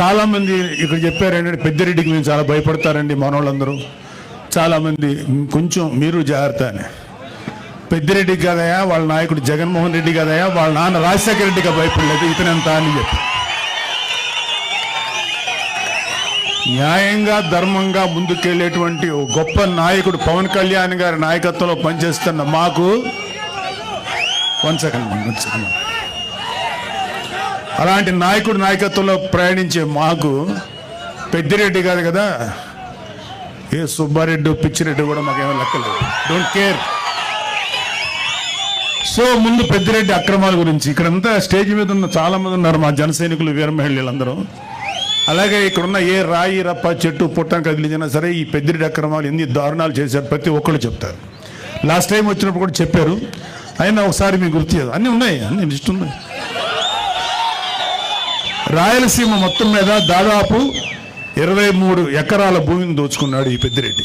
చాలామంది ఇక్కడ చెప్పారు ఏంటంటే పెద్దిరెడ్డికి మేము చాలా భయపడతారండి మనోళ్ళందరూ. చాలామంది కొంచెం మీరు జాగ్రత్త అని. పెద్దిరెడ్డి కదయా వాళ్ళ నాయకుడు జగన్మోహన్ రెడ్డి కదయా వాళ్ళ నాన్న రాజశేఖర రెడ్డిగా భయపడలేదు ఇతనెంత అని చెప్పి. న్యాయంగా ధర్మంగా ముందుకెళ్ళేటువంటి గొప్ప నాయకుడు పవన్ కళ్యాణ్ గారి నాయకత్వంలో పనిచేస్తున్న మాకు వన్ సెకండ్ వన్ సెకండ్ అలాంటి నాయకుడు నాయకత్వంలో ప్రయాణించే మాకు పెద్దిరెడ్డి కాదు కదా. ఏ సుబ్బారెడ్డి పిచ్చిరెడ్డి కూడా మాకేమో లెక్కలేదు. డోంట్ కేర్ సో ముందు పెద్దిరెడ్డి అక్రమాల గురించి ఇక్కడంతా స్టేజ్ మీద ఉన్న చాలా మంది ఉన్నారు మా జన సైనికులు వీర మహిళలందరూ అలాగే ఇక్కడున్న ఏ రాయి రప్ప చెట్టు పుట్టం కదిలించినా సరే ఈ పెద్దిరెడ్డి అక్రమాలు ఎన్ని దారుణాలు చేశారు ప్రతి ఒక్కళ్ళు చెప్తారు. లాస్ట్ టైం వచ్చినప్పుడు కూడా చెప్పారు. అయినా ఒకసారి మీకు గుర్తు చేయదు అన్నీ ఉన్నాయి అన్ని లిస్ట్ ఉన్నాయి. రాయలసీమ మొత్తం మీద దాదాపు ఇరవై మూడు ఎకరాల భూమిని దోచుకున్నాడు ఈ పెద్దిరెడ్డి.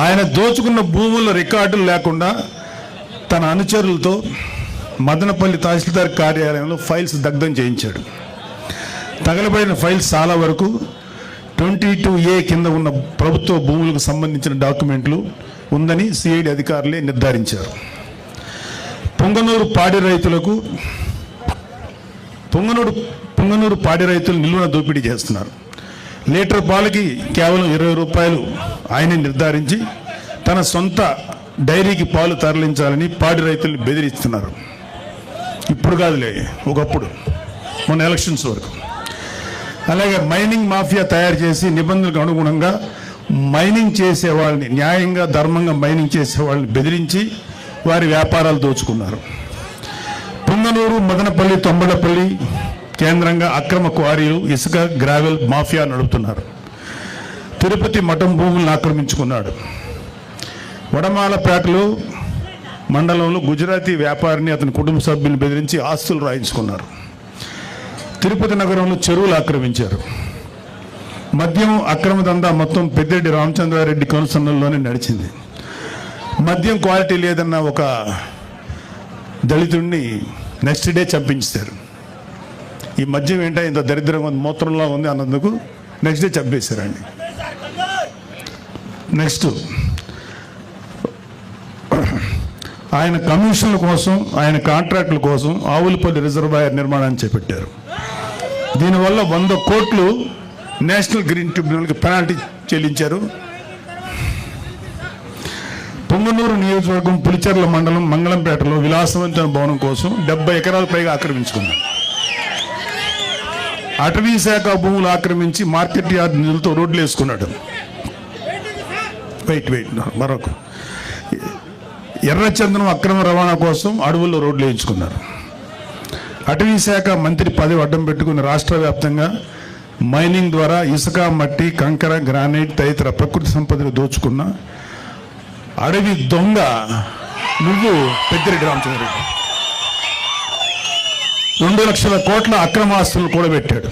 ఆయన దోచుకున్న భూముల రికార్డులు లేకుండా తన అనుచరులతో మదనపల్లి తహసీల్దార్ కార్యాలయంలో ఫైల్స్ దగ్ధం చేయించాడు. తగలబడిన ఫైల్స్ చాలా వరకు ట్వంటీ టూ ఏ కింద ఉన్న ప్రభుత్వ భూములకు సంబంధించిన డాక్యుమెంట్లు ఉందని సిఐడి అధికారులే నిర్ధారించారు. పొంగనూరు పాడి రైతులకు పొంగనూరు పొంగనూరు పాడి రైతులు నిల్వన దోపిడీ చేస్తున్నారు. లీటర్ పాలకి కేవలం ఇరవై రూపాయలు ఆయనే నిర్ధారించి తన సొంత డైరీకి పాలు తరలించాలని పాడి రైతులు బెదిరిస్తున్నారు. ఇప్పుడు కాదులే ఒకప్పుడు మొన్న ఎలక్షన్స్ వరకు. అలాగే మైనింగ్ మాఫియా తయారు చేసి నిబంధనలకు అనుగుణంగా మైనింగ్ చేసే వాళ్ళని న్యాయంగా ధర్మంగా మైనింగ్ చేసే వాళ్ళని బెదిరించి వారి వ్యాపారాలు దోచుకున్నారు. నందనూరు మదనపల్లి తొంబలపల్లి కేంద్రంగా అక్రమ క్వారీలు ఇసుక గ్రావెల్ మాఫియా నడుపుతున్నారు. తిరుపతి మఠం భూములను ఆక్రమించుకున్నాడు. వడమాలపేటలో మండలంలో గుజరాతీ వ్యాపారిని అతని కుటుంబ సభ్యులను బెదిరించి ఆస్తులు రాయించుకున్నారు. తిరుపతి నగరంలో చెరువులు ఆక్రమించారు. మద్యం అక్రమ దందా మొత్తం పెద్దిరెడ్డి రామచంద్రారెడ్డి కనుసన్నల్లోనే నడిచింది. మద్యం క్వాలిటీ లేదన్న ఒక దళితుడిని నెక్స్ట్ డే చంపించారు ఈ మద్యం ఏంటో ఇంత దరిద్రంగా ఉంది మూత్రంలో ఉంది అన్నందుకు నెక్స్ట్ డే చంపేశారండి. నెక్స్ట్ ఆయన కమిషన్ల కోసం ఆయన కాంట్రాక్టుల కోసం ఆవులపల్లి రిజర్వాయర్ నిర్మాణాన్ని చేపట్టారు. దీనివల్ల వంద కోట్లు నేషనల్ గ్రీన్ ట్రిబ్యునల్కి పెనాల్టీ చెల్లించారు. పొంగనూరు నియోజకవర్గం పులిచెర్ల మండలం మంగళంపేటలో విలాసవంతమైన భవనం కోసం డెబ్బై ఎకరాల పైగా ఆక్రమించుకున్నారు. అటవీ శాఖ భూములు ఆక్రమించి మార్కెట్ యార్డ్ నిధులతో రోడ్లు వేసుకున్నాడు. వెయిట్ వెయిట్ మరొక. ఎర్రచందనం అక్రమ రవాణా కోసం అడవుల్లో రోడ్లు వేయించుకున్నారు. అటవీ శాఖ మంత్రి పదవి అడ్డం పెట్టుకుని రాష్ట్ర వ్యాప్తంగా మైనింగ్ ద్వారా ఇసుక మట్టి కంకర గ్రానైట్ తదితర ప్రకృతి సంపదను దోచుకున్న అడవి దొంగ నువ్వు పెద్దిరెడ్డి రామచంద్రరెడ్డి. రెండు లక్షల కోట్ల అక్రమాస్తులు కూడా పెట్టాడు